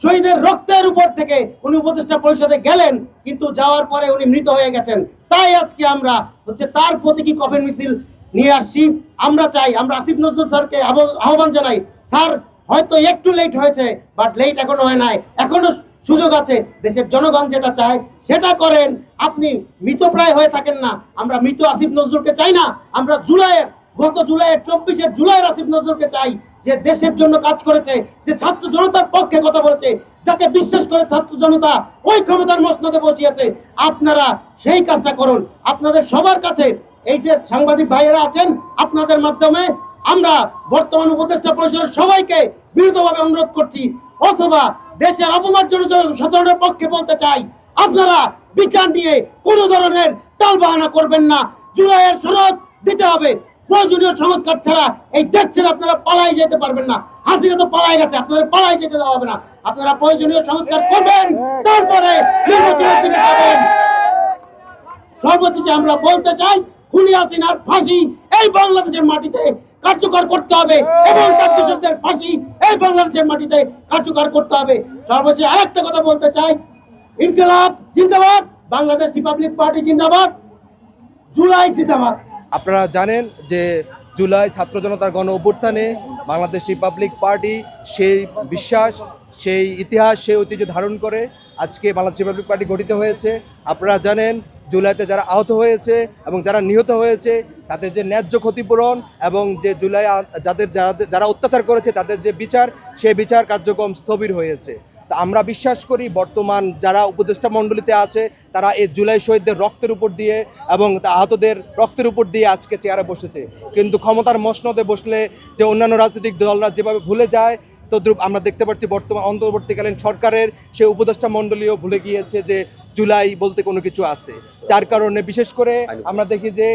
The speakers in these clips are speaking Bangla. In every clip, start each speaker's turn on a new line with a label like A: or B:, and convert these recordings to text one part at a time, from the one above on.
A: শহীদের রক্তের উপর থেকে উনি উপদেষ্টা পরিষদে গেলেন, কিন্তু যাওয়ার পরে উনি মৃত হয়ে গেছেন। তাই আজকে আমরা হচ্ছে তার প্রতীকী কফিন মিছিল নিয়ে আসছি, আমরা চাই, আমরা আসিফ নজরুল স্যারকে আহ্বান জানাই, স্যার, হয়তো একটু লেট হয়েছে বাট লেট এখনও হয় নাই। এখনও সুযোগ আছে, দেশের জনগণ যেটা চায়, সেটা করেন। আপনি মৃতপ্রায় হয়ে থাকেন না, আমরা মৃত আসিফ নজরুলকে চাই না, আমরা জুলাইয়ের, গত জুলাইয়ের চব্বিশের জুলাইয়ের আসিফ নজরুলকে চাই। যে দেশের জন্য কাজ করেছে, যে ছাত্র জনতার পক্ষে কথা বলেছে, যাকে বিশ্বাস করে ছাত্র জনতা ওই ক্ষমতার মসনদে বসিয়েছে, আপনারা সেই কাজটা করুন। আপনাদের সবার কাছে এই যে সাংবাদিক ভাইয়েরা আছেন, আপনাদের মাধ্যমে আমরা বর্তমান উপদেষ্টা পরিষদের সবাইকে বিরুদ্ধভাবে অনুরোধ করছি, অথবা দেশের অপমার্জনের সাধারণের পক্ষে বলতে চাই, আপনারা বিচার নিয়ে কোনো ধরনের টালবাহানা করবেন না। জুলাইয়ের শরৎ দিতে হবে। প্রয়োজনীয় সংস্কার ছাড়া এই দেশ ছেড়ে আপনারা পালাই যেতে পারবেন না। হাসিনা তো পালাই গেছে, আপনাদের পালাই যেতে দেওয়া হবে না। আপনারা প্রয়োজনীয় সংস্কার করবেন, তারপরে নির্বাচনের সর্বশেষে আমরা বলতে চাই, খুনি হাসিনার ফাঁসি এই বাংলাদেশের মাটিতে কার্যকর করতে হবে এবং তার দোষকদের ফাঁসি এই বাংলাদেশের মাটিতে কার্যকর করতে হবে। সর্বশেষে আরেকটা কথা বলতে চাই, ইনকলাব জিন্দাবাদ, বাংলাদেশ রিপাবলিক পার্টি জিন্দাবাদ, জুলাই জিন্দাবাদ।
B: আপনারা জানেন যে জুলাই ছাত্র জনতার গণ অভ্যুত্থানে বাংলাদেশ রিপাবলিক পার্টি সেই বিশ্বাস, সেই ইতিহাস, সেই ঐতিহ্য ধারণ করে আজকে বাংলাদেশ রিপাবলিক পার্টি গঠিত হয়েছে। আপনারা জানেন জুলাইতে যারা আহত হয়েছে এবং যারা নিহত হয়েছে, তাদের যে ন্যায্য ক্ষতিপূরণ এবং যে জুলাই যাদের যারা- অত্যাচার করেছে, তাদের যে বিচার, সেই বিচার কার্যক্রম স্থবির হয়েছে। তা আমরা বিশ্বাস করি বর্তমান যারা উপদেষ্টা মণ্ডলীতে আছে তারা এই জুলাই শহীদদের রক্তের উপর দিয়ে এবং তা আহতদের রক্তের উপর দিয়ে আজকে চেয়ারে বসেছে। কিন্তু ক্ষমতার মসনদে বসলে যে অন্যান্য রাজনৈতিক দলরা যেভাবে ভুলে যায় তদ্রুপ আমরা দেখতে পাচ্ছি বর্তমান অন্তর্বর্তীকালীন সরকারের সেই উপদেষ্টা মণ্ডলীও ভুলে গিয়েছে যে জুলাই বলতে কোনো কিছু আছে। যার কারণে বিশেষ করে আমরা দেখি যে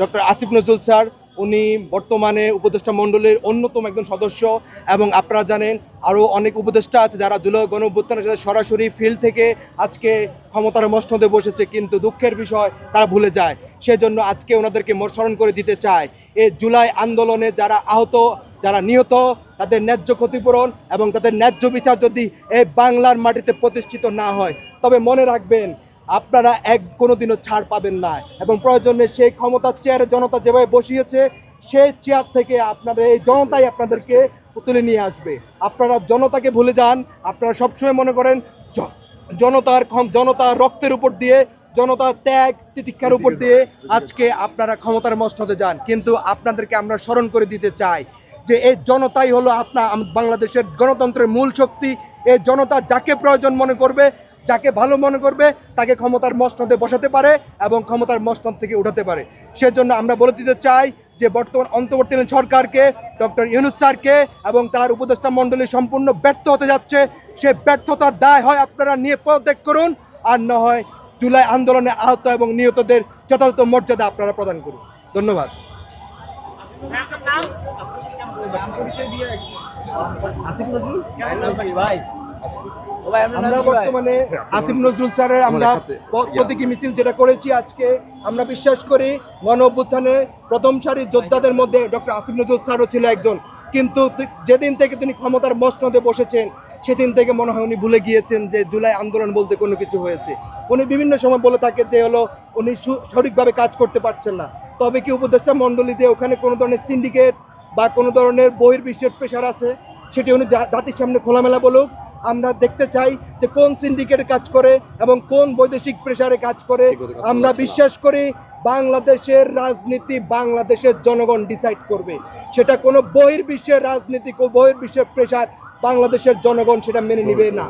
B: ডক্টর আসিফ নজরুল স্যার উনি বর্তমানে উপদেষ্টা মণ্ডলীর অন্যতম একজন সদস্য এবং আপনারা জানেন আরও অনেক উপদেষ্টা আছে যারা জুলাই গণ সাথে সরাসরি ফিল্ড থেকে আজকে ক্ষমতার মসনদে বসেছে, কিন্তু দুঃখের বিষয় তারা ভুলে যায়। সেজন্য আজকে ওনাদেরকে মর- স্মরণ করে দিতে চায় এই জুলাই আন্দোলনে যারা আহত, যারা নিহত, তাদের ন্যায্য ক্ষতিপূরণ এবং তাদের ন্যায্য বিচার যদি এই বাংলার মাটিতে প্রতিষ্ঠিত না হয়, তবে মনে রাখবেন আপনারা এক কোনোদিনও ছাড় পাবেন না। এবং প্রয়োজনে সেই ক্ষমতার চেয়ারে জনতা যেভাবে বসিয়েছে, সেই চেয়ার থেকে আপনারা, এই জনতাই আপনাদেরকে তুলে নিয়ে আসবে। আপনারা জনতাকে ভুলে যান। আপনারা সবসময় মনে করেন জনতার জনতার রক্তের উপর দিয়ে, জনতার ত্যাগ, তিতিক্ষার উপর দিয়ে আজকে আপনারা ক্ষমতার মস্তদে যান। কিন্তু আপনাদেরকে আমরা স্মরণ করে দিতে চাই যে এই জনতাই হলো আপনার বাংলাদেশের গণতন্ত্রের মূল শক্তি। এই জনতা যাকে প্রয়োজন মনে করবে যাকে ভালো মনে করবে তাকে ক্ষমতার মসনদে বসাতে পারে এবং ক্ষমতার মসনদ থেকে উঠাতে পারে। সেজন্য আমরা বলে দিতে চাই যে বর্তমান অন্তর্বর্তীকালীন সরকারকে ডক্টর ইউনুস স্যারকে এবং তার উপদেষ্টা মণ্ডলী সম্পূর্ণ ব্যর্থ হতে যাচ্ছে। সে ব্যর্থতার দায় হয় আপনারা নিয়ে পদত্যাগ করুন আর না হয় জুলাই আন্দোলনে আহত এবং নিহতদের যথাযথ মর্যাদা আপনারা প্রদান করুন। ধন্যবাদ। আমরা বর্তমানে আসিফ নজরুল স্যারের আমরা প্রতীকী মিছিল যেটা করেছি আজকে আমরা বিশ্বাস করি গণ অভ্যুত্থানে প্রথম সারির যোদ্ধাদের মধ্যে ডক্টর আসিফ নজরুল স্যারও ছিল একজন। কিন্তু যেদিন থেকে তিনি ক্ষমতার মসনদে বসেছেন সেদিন থেকে মনে হয় উনি ভুলে গিয়েছেন যে জুলাই আন্দোলন বলতে কোনো কিছু হয়েছে। উনি বিভিন্ন সময় বলে থাকে যে হলো উনি সঠিকভাবে কাজ করতে পারছেন না। তবে কি উপদেষ্টা মণ্ডলীতে ওখানে কোনো ধরনের সিন্ডিকেট বা কোনো ধরনের বহির্বিশ্বের প্রেশার আছে সেটি উনি জাতির সামনে খোলামেলা বলুক আমরা দেখতে চাই যে কোন সিন্ডিকেট কাজ করে এবং কোন বৈদেশিক প্রেসারে কাজ করে। আমরা বিশ্বাস করি বাংলাদেশের রাজনীতি বাংলাদেশের জনগণ ডিসাইড করবে। সেটা কোনো বহির্বিশ্বের রাজনীতি বহির্বিশ্বের প্রেসার বাংলাদেশের জনগণ সেটা মেনে নিবে না।